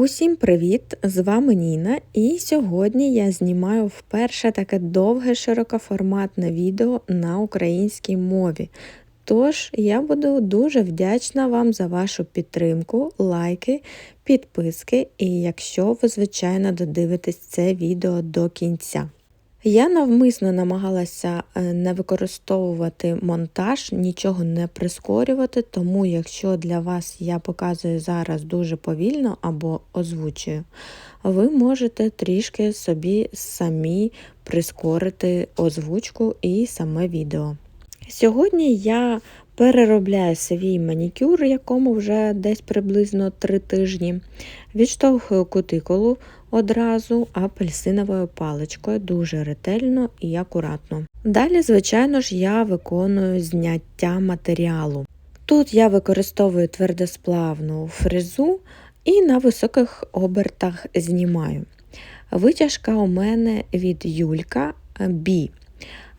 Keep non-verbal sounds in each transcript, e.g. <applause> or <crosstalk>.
Усім привіт! З вами Ніна, і сьогодні я знімаю вперше таке довге широкоформатне відео на українській мові. Тож я буду дуже вдячна вам за вашу підтримку, лайки, підписки і якщо ви, звичайно, додивитесь це відео до кінця. Я навмисно намагалася е, не використовувати монтаж, нічого не прискорювати, тому якщо для вас я показую зараз дуже повільно або озвучую, ви можете трішки собі самі прискорити озвучку і саме відео. Сьогодні я переробляю свій манікюр, якому вже десь приблизно 3 тижні, відштовхую кутикулу одразу апельсиновою паличкою, дуже ретельно і акуратно. Далі, звичайно ж, я виконую зняття матеріалу. Тут я використовую твердосплавну фрезу і на високих обертах знімаю. Витяжка у мене від Юлька B.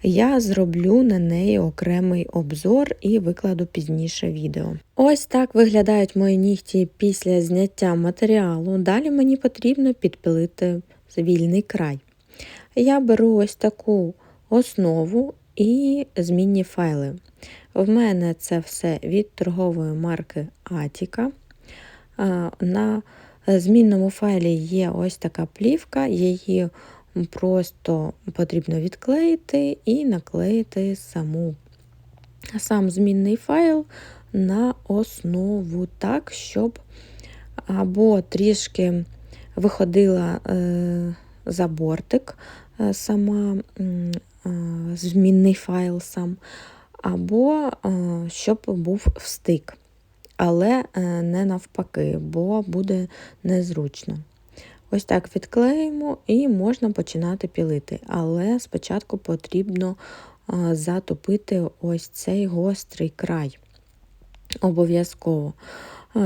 Я зроблю на неї окремий обзор і викладу пізніше відео. Ось так виглядають мої нігті після зняття матеріалу. Далі мені потрібно підпилити вільний край. Я беру ось таку основу і змінні файли. В мене це все від торгової марки Атіка. На змінному файлі є ось така плівка, її Просто потрібно відклеїти і наклеїти саму, сам змінний файл на основу так, щоб або трішки виходила е, за бортик е, сама е, змінний файл сам, або щоб був встик. Але не навпаки, бо буде незручно. Ось так відклеїмо і можна починати пілити. Але спочатку потрібно затопити ось цей гострий край. Обов'язково.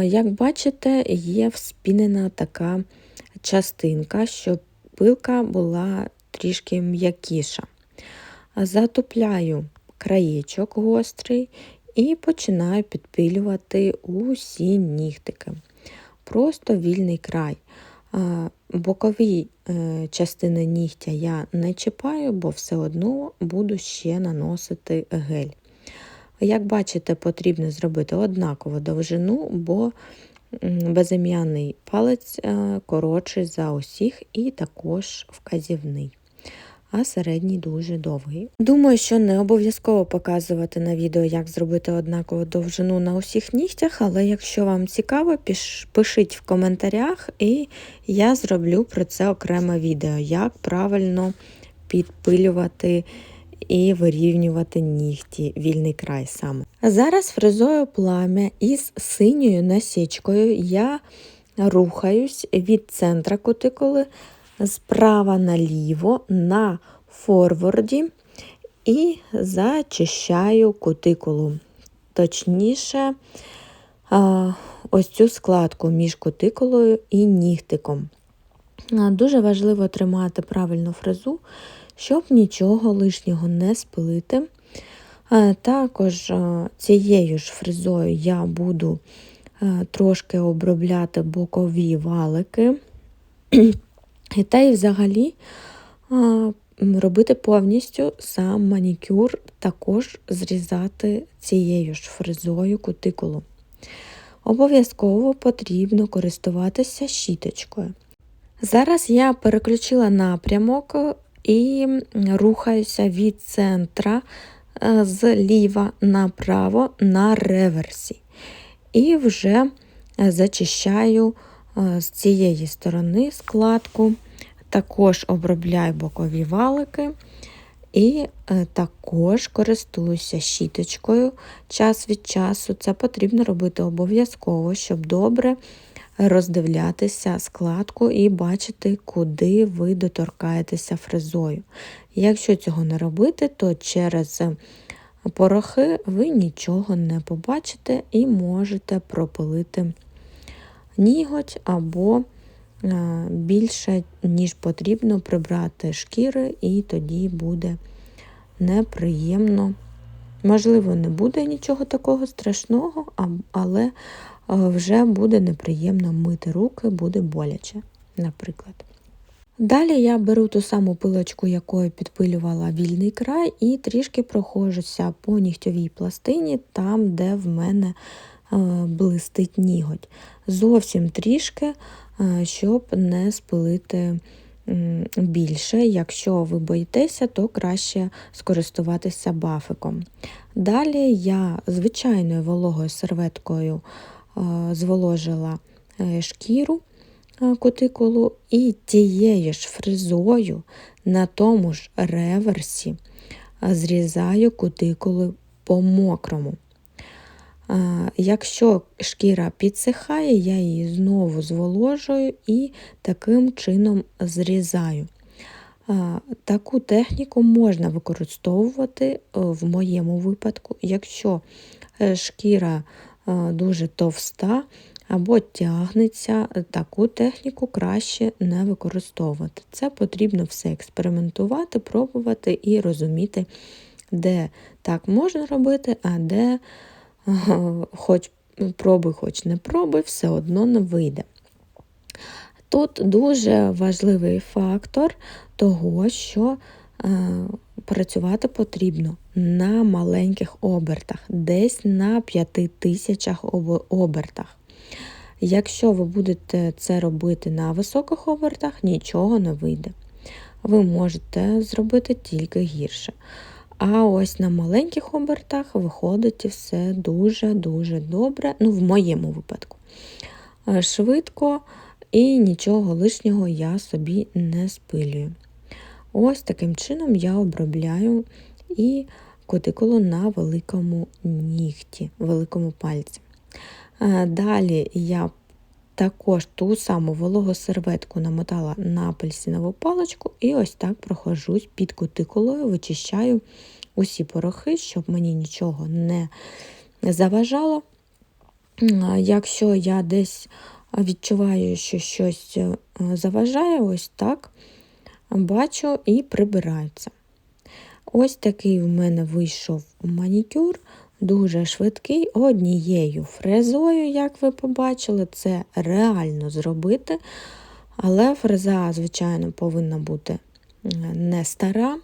Як бачите, є вспінена така частинка, щоб пилка була трішки м'якіша. Затопляю краєчок гострий і починаю підпилювати усі нігтики. Просто вільний край. Бокові е, частини нігтя я не чіпаю, бо все одно буду ще наносити гель. Як бачите, потрібно зробити однакову довжину, бо безім'яний палець е, коротший за усіх і також вказівний а середній дуже довгий. Думаю, що не обов'язково показувати на відео, як зробити однакову довжину на усіх нігтях, але якщо вам цікаво, пишіть в коментарях, і я зроблю про це окреме відео, як правильно підпилювати. І вирівнювати нігті, вільний край саме. Зараз фрезою плам'я із синьою насічкою я рухаюсь від центра кутикули справа наліво на форворді і зачищаю кутикулу. Точніше, ось цю складку між кутикулою і нігтиком. Дуже важливо тримати правильну фрезу, щоб нічого лишнього не спилити. Також цією ж фрезою я буду трошки обробляти бокові валики. Та й взагалі робити повністю сам манікюр, також зрізати цією ж фрезою кутикулу. Обов'язково потрібно користуватися щіточкою. Зараз я переключила напрямок і рухаюся від центра е, зліва направо на реверсі. І вже зачищаю е, з цієї сторони складку. Також обробляю бокові валики і е, також користуюся щіточкою час від часу. Це потрібно робити обов'язково, щоб добре роздивлятися складку і бачити, куди ви доторкаєтеся фрезою. Якщо цього не робити, то через порохи ви нічого не побачите і можете пропилити ніготь або Е, більше, ніж потрібно прибрати шкіри, і тоді буде неприємно. Можливо, не буде нічого такого страшного, але вже буде неприємно мити руки, буде боляче, наприклад. Далі я беру ту саму пилочку, якою підпилювала вільний край, і трішки проходжуся по нігтьовій пластині, там, де в мене е, блистить ніготь. Зовсім трішки, е, щоб не спилити більше. Якщо ви боїтеся, то краще скористуватися бафиком. Далі я звичайною вологою серветкою е, зволожила шкіру. Е, кутикулу і тією ж фрезою на тому ж реверсі е, зрізаю кутикули по мокрому. Е, якщо шкіра підсихає, я її знову зволожую і таким чином зрізаю. Таку техніку можна використовувати в моєму випадку, якщо шкіра дуже товста, або тягнеться, таку техніку краще не використовувати. Це потрібно все експериментувати, пробувати і розуміти, де так можна робити, а де <laughs> хоч пробуй, хоч не пробуй, все одно не вийде. Тут дуже важливий фактор того, що е, працювати потрібно на маленьких обертах, десь на 5 тисячах обертах. Якщо ви будете це робити на високих обертах, нічого не вийде. Ви можете зробити тільки гірше. А ось на маленьких обертах виходить все дуже-дуже добре, ну, в моєму випадку. Е, швидко і нічого лишнього я собі не спилюю. Ось таким чином я обробляю і кутикулу на великому нігті, великому пальці. Е, далі я також ту саму вологу серветку намотала на апельсинову паличку і ось так прохожусь під кутикулою, вичищаю усі порохи, щоб мені нічого не заважало. Якщо я десь відчуваю, що щось е, заважає, ось так бачу і прибираються. Ось такий в мене вийшов манікюр дуже швидкий однією фрезою, як ви побачили, це реально зробити. Але фреза, звичайно, повинна бути не стара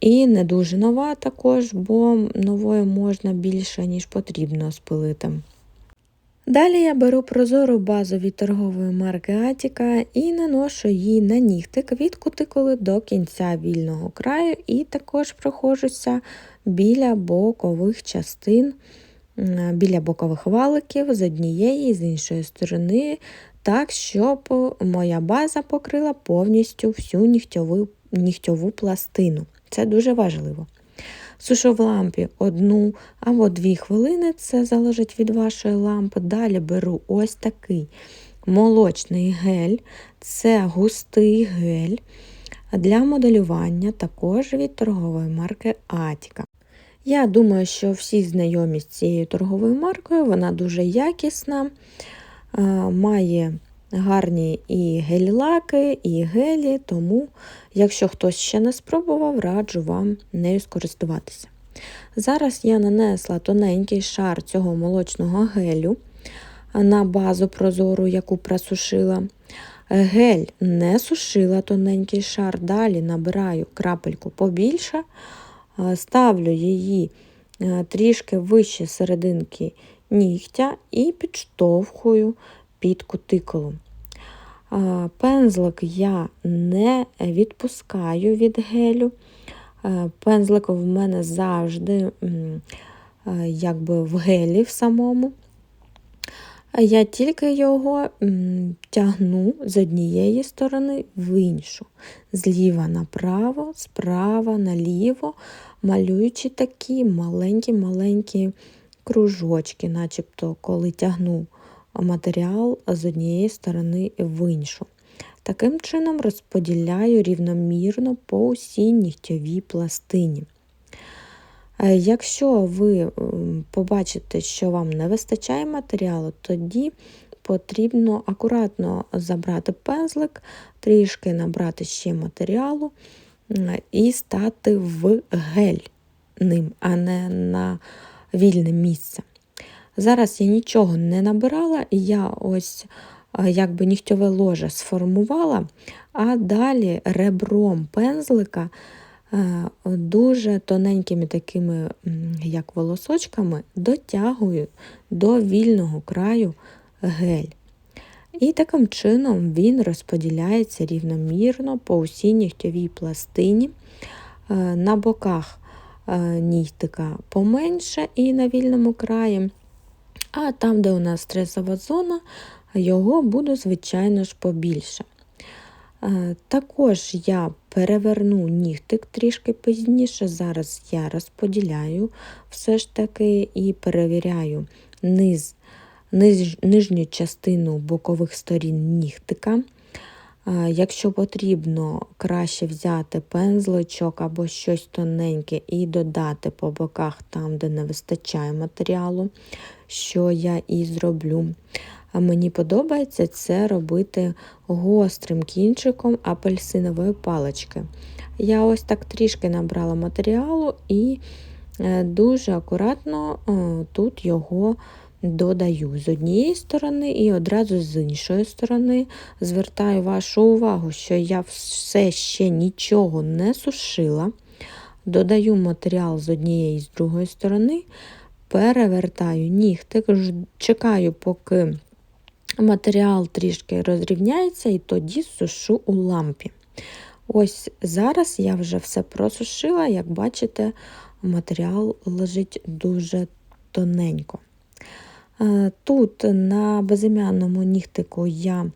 і не дуже нова також, бо новою можна більше, ніж потрібно спилити. Далі я беру прозору базу від торгової марки Атіка і наношу її на нігтик від кутикули до кінця вільного краю, і також проходжуся біля бокових частин, біля бокових валиків з однієї і з іншої сторони, так, щоб моя база покрила повністю всю нігтьову, нігтьову пластину. Це дуже важливо. Сушу в лампі одну або дві хвилини, це залежить від вашої лампи. Далі беру ось такий молочний гель, це густий гель для моделювання, також від торгової марки Атіка. Я думаю, що всі знайомі з цією торговою маркою, вона дуже якісна, має гарні і гель-лаки, і гелі, тому, якщо хтось ще не спробував, раджу вам нею скористуватися. Зараз я нанесла тоненький шар цього молочного гелю на базу прозору, яку просушила. Гель не сушила тоненький шар, далі набираю крапельку побільше, ставлю її трішки вище серединки нігтя і підштовхую під кутикулу. Пензлик я не відпускаю від гелю. Пензлик в мене завжди якби в гелі в самому. Я тільки його тягну з однієї сторони в іншу, зліва направо, справа наліво, малюючи такі маленькі-маленькі кружочки, начебто, коли тягну матеріал з однієї сторони в іншу. Таким чином розподіляю рівномірно по усій нігтьовій пластині. Е, якщо ви побачите, що вам не вистачає матеріалу, тоді потрібно акуратно забрати пензлик, трішки набрати ще матеріалу і стати в гель ним, а не на вільне місце. Зараз я нічого не набирала, я ось е, якби нігтьове ложе сформувала, а далі ребром пензлика дуже тоненькими такими, як волосочками, дотягую до вільного краю гель. І таким чином він розподіляється рівномірно по усій нігтьовій пластині. Е, на боках е, нігтика поменше і на вільному краї. А там, де у нас стресова зона, його буде, звичайно ж, побільше. Е, також я переверну нігтик трішки пізніше. Зараз я розподіляю все ж таки і перевіряю низ, низ, нижню частину бокових сторін нігтика. Якщо потрібно, краще взяти пензличок або щось тоненьке і додати по боках там, де не вистачає матеріалу, що я і зроблю. А мені подобається це робити гострим кінчиком апельсинової палички. Я ось так трішки набрала матеріалу і е, дуже акуратно е, тут його додаю з однієї сторони і одразу з іншої сторони. Звертаю вашу увагу, що я все ще нічого не сушила. Додаю матеріал з однієї і з другої сторони, перевертаю нігтик, чекаю, поки матеріал трішки розрівняється, і тоді сушу у лампі. Ось зараз я вже все просушила, як бачите, матеріал лежить дуже тоненько. Е, тут на безім'яному нігтику я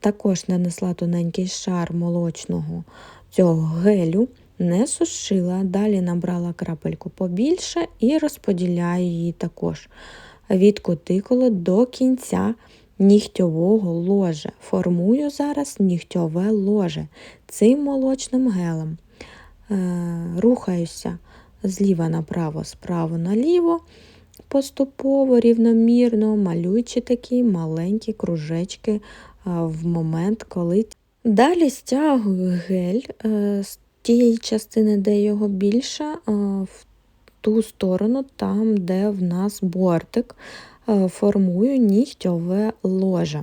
також нанесла тоненький шар молочного цього гелю, не сушила, далі набрала крапельку побільше і розподіляю її також від кутикули до кінця нігтьового ложа. Формую зараз нігтьове ложе цим молочним гелем. Е, рухаюся зліва направо, справа наліво поступово, рівномірно, малюючи такі маленькі кружечки в момент, коли. Далі стягую гель е, з тієї частини, де його більше, в ту сторону, там, де в нас бортик, формую нігтьове ложе.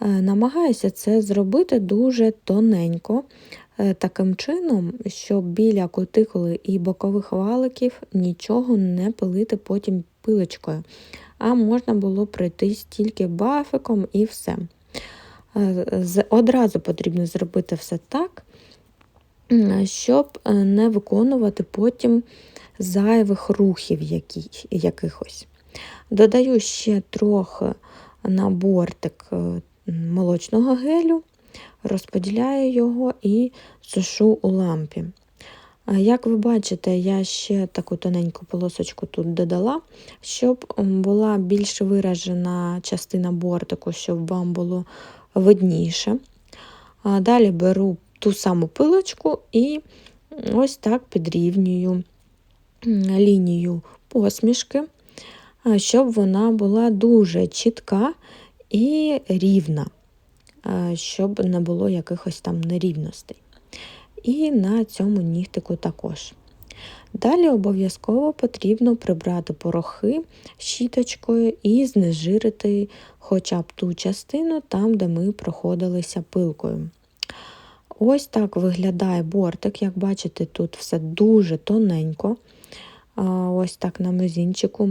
Е, намагаюся це зробити дуже тоненько, Е, таким чином, щоб біля кутикули і бокових валиків нічого не пилити потім пилочкою, а можна було пройтись тільки бафиком і все. Е, одразу потрібно зробити все так, щоб е, не виконувати потім зайвих рухів якихось. Додаю ще трохи на бортик молочного гелю розподіляю його і сушу у лампі. Як ви бачите, я ще таку тоненьку полосочку тут додала, щоб була більш виражена частина бортику, щоб вам було видніше. Далі беру ту саму пилочку і ось так підрівнюю лінію посмішки, щоб вона була дуже чітка і рівна щоб не було якихось там нерівностей. І на цьому нігтику також. Далі обов'язково потрібно прибрати порохи щіточкою і знежирити хоча б ту частину там, де ми проходилися пилкою. Ось так виглядає бортик, як бачите, тут все дуже тоненько, ось так на мизінчику.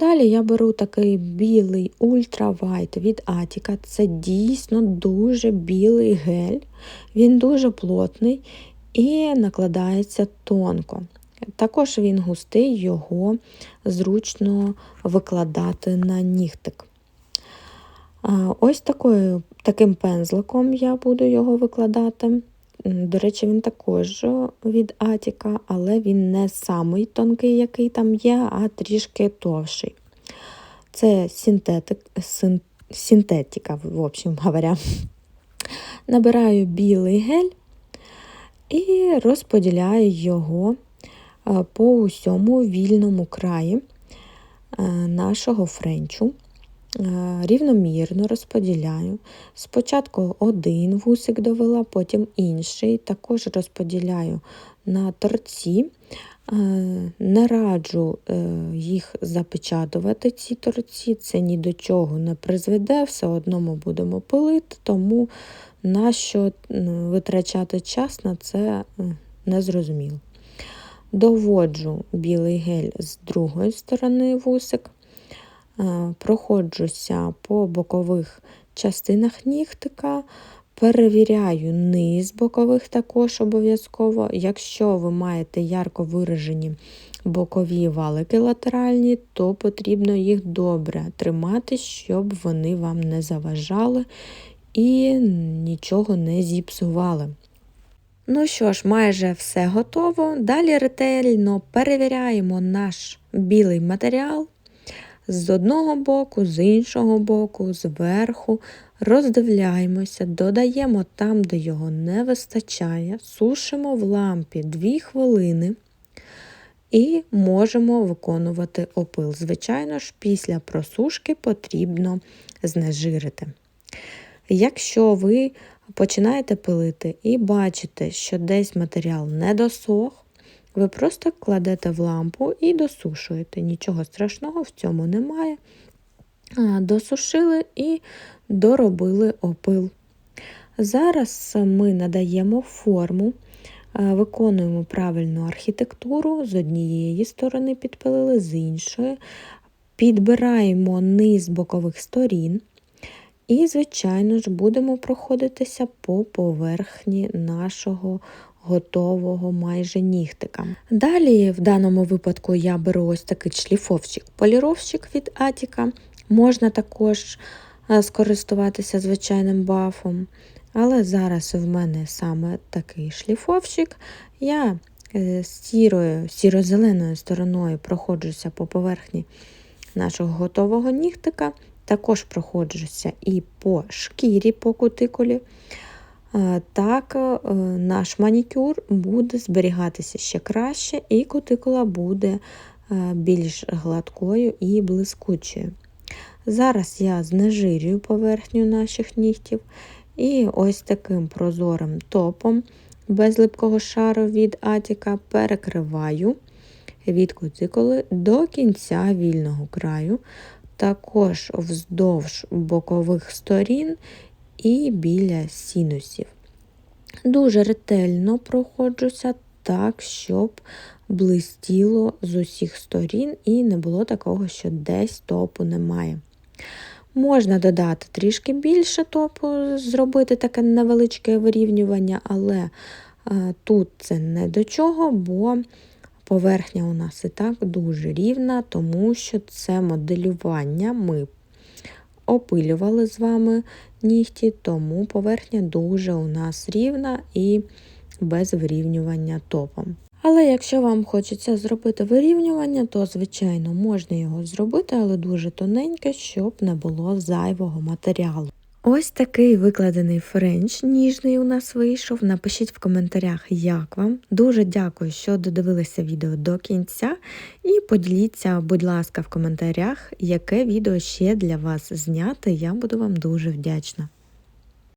Далі я беру такий білий ультравайт від Атіка. Це дійсно дуже білий гель, він дуже плотний і накладається тонко. Також він густий, його зручно викладати на нігтик. Ось такою, таким пензликом я буду його викладати. До речі, він також від Атіка, але він не самий тонкий, який там є, а трішки товший. Це синтетик, син, синтетика, в общем говоря. Набираю білий гель і розподіляю його по усьому вільному краї нашого френчу. Е, рівномірно розподіляю. Спочатку один вусик довела, потім інший. Також розподіляю на торці, Не раджу е, їх запечатувати, ці торці, це ні до чого не призведе, все одно ми будемо пилити, тому нащо витрачати час на це незрозуміло. Доводжу білий гель з другої сторони вусик, проходжуся по бокових частинах нігтика, перевіряю низ бокових також обов'язково. Якщо ви маєте ярко виражені бокові валики латеральні, то потрібно їх добре тримати, щоб вони вам не заважали і нічого не зіпсували. Ну що ж, майже все готово. Далі ретельно перевіряємо наш білий матеріал з одного боку, з іншого боку, зверху. Роздивляємося, додаємо там, де його не вистачає, сушимо в лампі 2 хвилини і можемо виконувати опил. Звичайно ж, після просушки потрібно знежирити. Якщо ви починаєте пилити і бачите, що десь матеріал не досох, ви просто кладете в лампу і досушуєте. Нічого страшного в цьому немає. Досушили і доробили опил. Зараз ми надаємо форму, виконуємо правильну архітектуру, з однієї сторони підпилили, з іншої, підбираємо низ бокових сторін. І, звичайно ж, будемо проходитися по поверхні нашого готового майже нігтика. Далі, в даному випадку, я беру ось такий шліфовщик-поліровщик від Атіка. Можна також е, скористуватися звичайним бафом. Але зараз в мене саме такий шліфовщик. Я е, сірою, сіро-зеленою стороною проходжуся по поверхні нашого готового нігтика. Також проходжуся і по шкірі, по кутикулі. Е, так, е, наш манікюр буде зберігатися ще краще, і кутикула буде е, більш гладкою і блискучою. Зараз я знежирюю поверхню наших нігтів і ось таким прозорим топом без липкого шару від Атіка перекриваю від кутикули до кінця вільного краю також вздовж бокових сторін і біля сінусів. Дуже ретельно проходжуся так, щоб блистіло з усіх сторін, і не було такого, що десь топу немає. Можна додати трішки більше топу, зробити таке невеличке вирівнювання, але е, тут це не до чого, бо Поверхня у нас і так дуже рівна, тому що це моделювання ми опилювали з вами нігті, тому поверхня дуже у нас рівна і без вирівнювання топом. Але якщо вам хочеться зробити вирівнювання, то, звичайно, можна його зробити, але дуже тоненьке, щоб не було зайвого матеріалу. Ось такий викладений френч ніжний у нас вийшов. Напишіть в коментарях, як вам. Дуже дякую, що додивилися відео до кінця. І поділіться, будь ласка, в коментарях, яке відео ще для вас зняти. Я буду вам дуже вдячна.